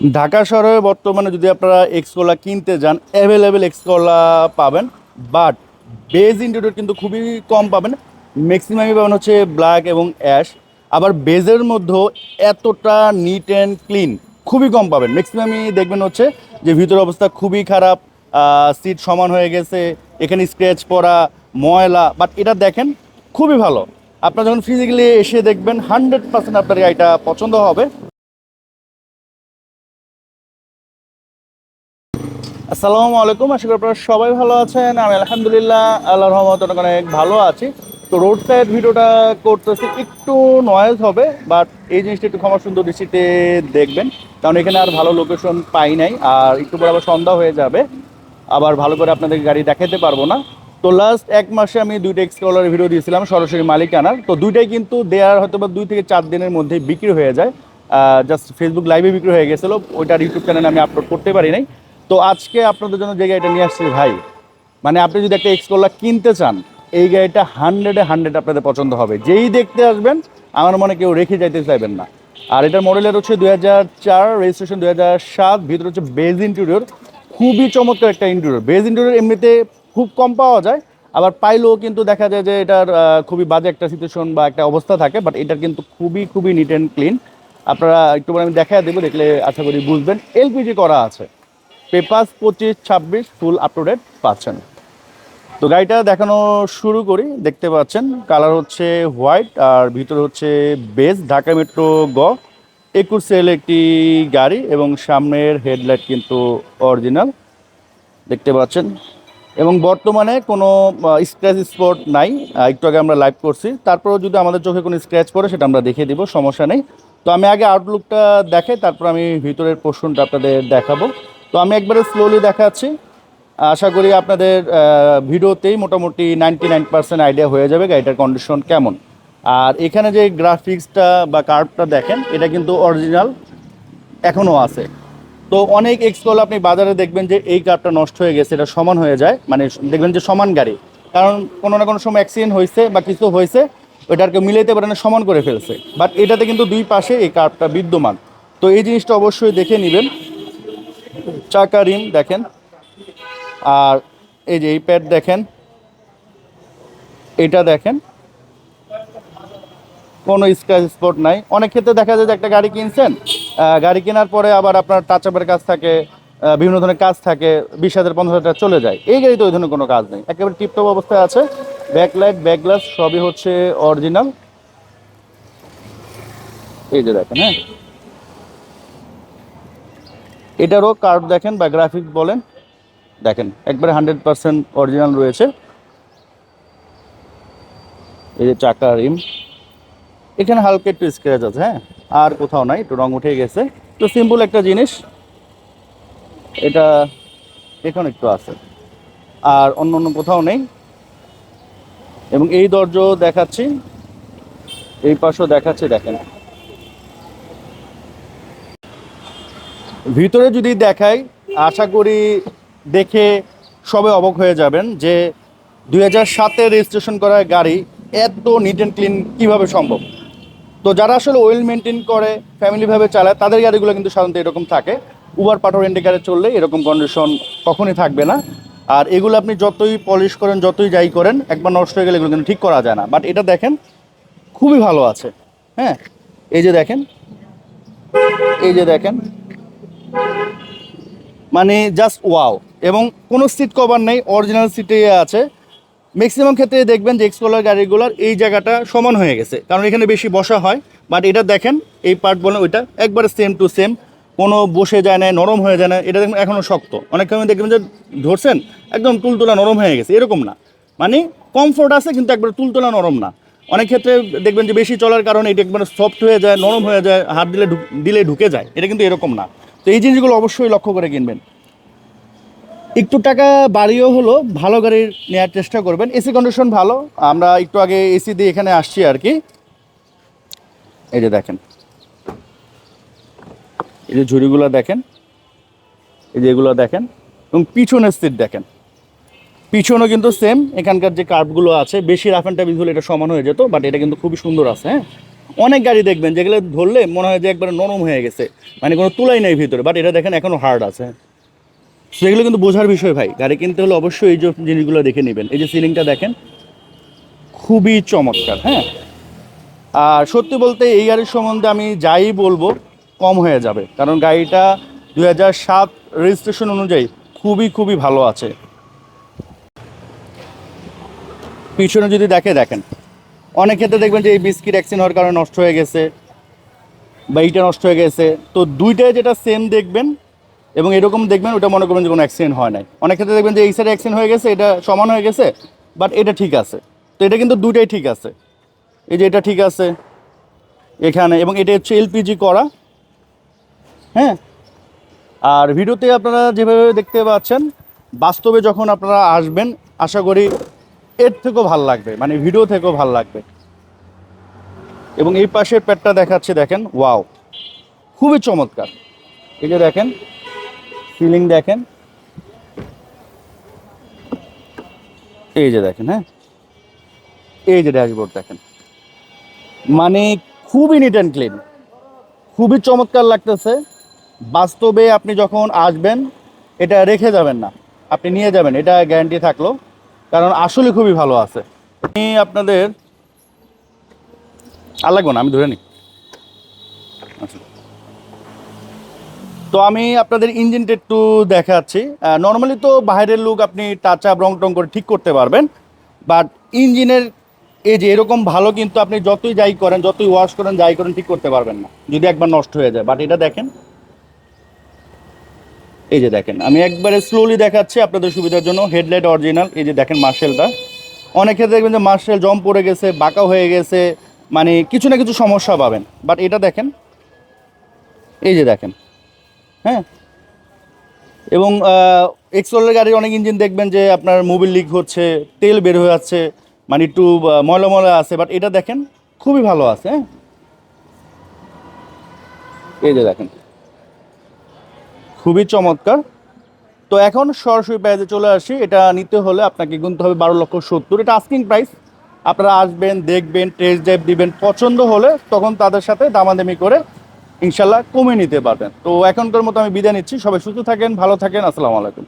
ঢাকা শহরে বর্তমানে যদি আপনারা এক্সকোলা কিনতে যান অ্যাভেলেবেল এক্সকোলা পাবেন বাট বেজ ইন্টেরিয়র কিন্তু খুবই কম পাবেন। ম্যাক্সিমামই পাবেন হচ্ছে ব্ল্যাক এবং অ্যাশ আবার বেজের মধ্যেও এতটা নিট অ্যান্ড ক্লিন খুবই কম পাবেন। ম্যাক্সিমামই দেখবেন হচ্ছে যে ভিতর অবস্থা খুবই খারাপ সিট সমান হয়ে গেছে, এখানে স্ক্র্যাচ পড়া ময়লা বাট এটা দেখেন খুবই ভালো। আপনারা যখন ফিজিক্যালি এসে দেখবেন হান্ড্রেড পার্সেন্ট আপনার গাড়িটা পছন্দ হবে। আসসালামু আলাইকুম, আশা করি আপনারা সবাই ভালো আছেন। আমি আলহামদুলিল্লাহ, আল্লাহর রহমত অনেক ভালো আছি। তো রোড সাইড ভিডিওটা করতেছি, একটু নয়েজ হবে বাট এই জিনিসটা একটু ক্ষমা সুন্দর দৃষ্টিতে দেখবেন। কারণ এখানে আর ভালো লোকেশন পাই নাই, আর একটু পরে আবার সন্ধ্যা হয়ে যাবে। আবার ভালো করে আপনাদের গাড়ি দেখাতে পারব না। তো লাস্ট এক মাসে আমি দুইটা এক্সপ্লোরার ভিডিও দিয়েছিলাম, সরাসরি মালিকানার। তো দুইটাই কিন্তু দেয়ার হয়তো বা দুই থেকে চার দিনের মধ্যে বিক্রি হয়ে যায়। জাস্ট ফেসবুক লাইভে বিক্রি হয়ে গেছিল, ওইটার ইউটিউব চ্যানেলে আমি আপলোড করতে পারি নাই। তো আজকে আপনাদের জন্য যে গাড়িটা নিয়ে আসছি ভাই মানে আপনি যদি একটা এক্সকোলা কিনতে চান, এই গাড়িটা হান্ড্রেডে হান্ড্রেড আপনাদের পছন্দ হবে। যেই দেখতে আসবেন, আমার মনে কেউ রেখে যাইতে চাইবেন না। আর এটার মডেলের হচ্ছে দুই হাজার চার রেজিস্ট্রেশন দুই হাজার সাত, ভিতরে হচ্ছে বেজ ইন্টেরিয়র খুবই চমৎকার একটা ইন্টেরিয়র বেজ ইন্টেরিয়র এমনিতে খুব কম পাওয়া যায়, আবার পাইলেও কিন্তু দেখা যায় যে এটার খুবই বাজে একটা সিচুয়েশন বা একটা অবস্থা থাকে বাট এটার কিন্তু খুবই খুবই নিট অ্যান্ড ক্লিন আপনারা একটু আমি দেখা দেবো, দেখলে আশা করি বুঝবেন। এলপিজি করা আছে। পেপাস পঁচিশ, ছাব্বিশ, ফুল আপ টু ডেট পাচ্ছেন। তো গাড়িটা দেখানো শুরু করি, দেখতে পাচ্ছেন। কালার হচ্ছে হোয়াইট আর ভিতরে হচ্ছে বেস ঢাকা মেট্রো গ। একুশ সেল একটি গাড়ি এবং সামনের হেডলাইট কিন্তু অরিজিনাল দেখতে পাচ্ছেন। এবং বর্তমানে কোনো স্ক্র্যাচ স্পট নাই। একটু আগে আমরা লাইভ করছি। তারপরেও যদি আমাদের চোখে কোনো স্ক্র্যাচ পড়ে, সেটা আমরা দেখিয়ে দিব, সমস্যা নেই। তো আমি আগে আউটলুকটা দেখাই, তারপর আমি ভিতরের পোর্শনটা আপনাদের দেখাবো। তো আমি একবারে স্লোলি দেখাচ্ছি। আশা করি আপনাদের ভিডিওতেই মোটামুটি নাইনটি নাইন পার্সেন্ট আইডিয়া হয়ে যাবে গাড়িটার কন্ডিশন কেমন। আর এখানে যে গ্রাফিক্সটা বা কার্ভটা দেখেন, এটা কিন্তু অরিজিনাল এখনও আছে। তো অনেক এক্সকল আপনি বাজারে দেখবেন যে এই কারটা নষ্ট হয়ে গেছে, এটা সমান হয়ে যায়। মানে দেখবেন যে সমান গাড়ি। কারণ কোনো না কোনো সময় অ্যাক্সিডেন্ট হয়েছে বা কিছু হয়েছে ওইটাকে মিলাইতে পারে না, সমান করে ফেলছে। বাট এটাতে কিন্তু দুই পাশে এই কার্ভটা বিদ্যমান। তো এই জিনিসটা অবশ্যই দেখে নেবেন। চাকা রিম দেখেন। আর এই যে এই প্যাড দেখেন, এটা দেখেন। কোনো স্ক্র্যাচ স্পট নাই। অনেক ক্ষেত্রে দেখা যায় যে একটা গাড়ি কিনছেন গাড়ি কেনার পরে আবার আপনার টাচ আপের কাজ থাকে বিভিন্ন ধরনের কাজ থাকে, বিশ হাজার, পঞ্চাশ হাজার চলে যায়। এই গাড়িতে ওই ধরনের কোনো কাজ নেই। একেবারে টিপটপ অবস্থায় আছে। ব্যাকলাইট ব্যাক গ্লাস সবই হচ্ছে অরিজিনাল এই যে দেখেন হ্যাঁ? এটারও কার্ড দেখেন বা গ্রাফিক বলেন। দেখেন, একবারে হান্ড্রেড পার্সেন্ট অরিজিনাল রয়েছে। এই যে চাকা রিম এখানে হালকা একটু স্ক্র্যাচ আছে হ্যাঁ? আর কোথাও নাই, একটু রং উঠে গেছে। তো সিম্পল একটা জিনিস। এটা এখানে একটু আছে। আর অন্য অন্য কোথাও নেই। এবং এই দরজাও দেখাচ্ছি। এই পাশেও দেখাচ্ছি, দেখেন। ভিতরে যদি দেখাই, আশা করি দেখে সবে অবাক হয়ে যাবেন যে দুই হাজার সাতে রেজিস্ট্রেশন করা গাড়ি এত নিট অ্যান্ড ক্লিন কীভাবে সম্ভব? তো যারা আসলে ওয়েল মেনটেন করে ফ্যামিলিভাবে চালায়, তাদের গাড়িগুলো কিন্তু সাধারণত এরকম থাকে। উবার পাটো ইন্ডিকারে চললে এরকম কন্ডিশন কখনই থাকবে না। আর এগুলো আপনি যতই পলিশ করেন, যতই যাই করেন, একবার নষ্ট হয়ে গেলে এগুলো কিন্তু ঠিক করা যায় না। বাট এটা দেখেন, খুবই ভালো আছে। হ্যাঁ এই যে দেখেন, এই যে দেখেন মানে জাস্ট ওয়াও এবং কোনো সিট কভার নেই অরিজিনাল সিটে আছে। ম্যাক্সিমাম ক্ষেত্রে দেখবেন যে এক্সকলার গাড়িগুলোর এই জায়গাটা সমান হয়ে গেছে। কারণ এখানে বেশি বসা হয়। বাট এটা দেখেন, এই পার্ট বলেন, ওইটা একবারে সেম টু সেম কোনো বসে যায় না, নরম হয়ে যায় না। এটা দেখবেন এখনও শক্ত। অনেক সময় দেখবেন যে ধরছেন, একদম তুলতুলা নরম হয়ে গেছে। এরকম না। মানে কমফোর্ট আছে, কিন্তু একবার তুলতুলা নরম না। অনেক ক্ষেত্রে দেখবেন যে বেশি চলার কারণে এটা একবার সফট হয়ে যায়, নরম হয়ে যায়, হাত দিলে দিলে ঢুকে যায়। এটা কিন্তু এরকম না। তো এই জিনিসগুলো অবশ্যই লক্ষ্য করে কিনবেন। একটু টাকা বাড়িয়েও হলো, ভালো গাড়ি নেওয়ার চেষ্টা করবেন। এসি কন্ডিশন ভালো। আমরা একটু আগে এসি দিয়ে এখানে আসছি আর কি। এই যে দেখেন। এই যে ঝুড়িগুলো দেখেন। এই যে এগুলো দেখেন। এবং পিছনের সিট দেখেন। পিছনও কিন্তু সেম এখানকার যে কার্ভগুলো আছে, বেশি রাফ অ্যান্ড টাইপ হলে এটা সমান হয়ে যেত বাট এটা কিন্তু খুবই সুন্দর আছে হ্যাঁ? অনেক গাড়ি দেখবেন যেগুলো ধরলে মনে হয় যে একবারে নরম হয়ে গেছে। মানে কোনো তুলাই নেই ভিতরে বাট এটা দেখেন এখনও হার্ড আছে। সেগুলো কিন্তু বোঝার বিষয় ভাই, গাড়ি কিনতে হলে অবশ্যই এই যে জিনিসগুলো দেখে নেবেন। এই যে সিলিংটা দেখেন, খুবই চমৎকার হ্যাঁ? আর সত্যি বলতে এই গাড়ির সম্বন্ধে আমি যাই বলব, কম হয়ে যাবে। কারণ গাড়িটা দু সাত রেজিস্ট্রেশন অনুযায়ী খুবই খুবই ভালো আছে। পিছনে যদি দেখে, দেখেন। অনেক ক্ষেত্রে দেখবেন যে এই বিস্কিট অ্যাক্সিডেন্ট হওয়ার কারণে নষ্ট হয়ে গেছে বা এইটা নষ্ট হয়ে গেছে। তো দুইটাই যেটা সেম দেখবেন এবং এরকম দেখবেন ওটা মনে করবেন যে কোনো অ্যাক্সিডেন্ট হয় নাই। অনেক ক্ষেত্রে দেখবেন যে এই সাইডে অ্যাক্সিডেন্ট হয়ে গেছে, এটা সমান হয়ে গেছে বাট এটা ঠিক আছে। তো এটা কিন্তু দুইটাই ঠিক আছে। এই যে এটা ঠিক আছে এখানে এবং এটা হচ্ছে এলপিজি করা। হ্যাঁ? আর ভিডিওতে আপনারা যেভাবে দেখতে পাচ্ছেন, বাস্তবে যখন আপনারা আসবেন, আশা করি এর থেকেও ভালো লাগবে মানে ভিডিও থেকেও ভালো লাগবে। এবং এই পাশের প্যাডটা দেখাচ্ছে, দেখেন ওয়াও খুবই চমৎকার। এই যে দেখেন সিলিং দেখেন। এই যে দেখেন হ্যাঁ? এই যে ড্যাশবোর্ড দেখেন। মানে খুবই নিট অ্যান্ড ক্লিন খুবই চমৎকার লাগতেছে। বাস্তবে আপনি যখন আসবেন, এটা রেখে যাবেন না, আপনি নিয়ে যাবেন, এটা গ্যারান্টি থাকল। কারণ আসলে খুবই ভালো আছে। আমি আপনাদের আর লাগবো না, আমি ধরে নিই। আচ্ছা। তো আমি আপনাদের ইঞ্জিনটা একটু দেখাচ্ছি। নর্মালি তো বাইরের লুক আপনি টাচ রং টং করে ঠিক করতে পারবেন। বাট ইঞ্জিনের এই যে এরকম ভালো কিন্তু আপনি যতই যাই করেন, যতই ওয়াশ করেন, যাই করেন, ঠিক করতে পারবেন না। যদি একবার নষ্ট হয়ে যায়। বাট এটা দেখেন এই যে দেখেন, আমি একবারে স্লোলি দেখাচ্ছি আপনাদের সুবিধার জন্য হেডলাইট অরিজিনাল এই যে দেখেন মার্শেলটা অনেক ক্ষেত্রে দেখবেন যে মার্শেল জম পড়ে গেছে, বাঁকা হয়ে গেছে মানে কিছু না কিছু সমস্যা পাবেন। বাট এটা দেখেন, এই যে দেখেন হ্যাঁ? এবং এক্সোলের গাড়ির অনেক ইঞ্জিন দেখবেন যে আপনার মোবিল লিক হচ্ছে, তেল বের হয়ে যাচ্ছে মানে একটু ময়লা ময়লা আছে বাট এটা দেখেন, খুবই ভালো আছে হ্যাঁ? এই যে দেখেন খুবই চমৎকার। তো এখন সরাসরি প্রাইজে চলে আসি। এটা নিতে হলে আপনাকে গুনতে হবে বারো লক্ষ সত্তর। এটা আস্কিং প্রাইস আপনারা আসবেন, দেখবেন টেস্ট ড্রাইভ দিবেন, পছন্দ হলে তখন তাদের সাথে দামাদামি করে ইনশাল্লাহ কমে নিতে পারবেন। তো এখনকার মতো আমি বিদায় নিচ্ছি। সবাই সুস্থ থাকেন, ভালো থাকেন। আসসালামু আলাইকুম।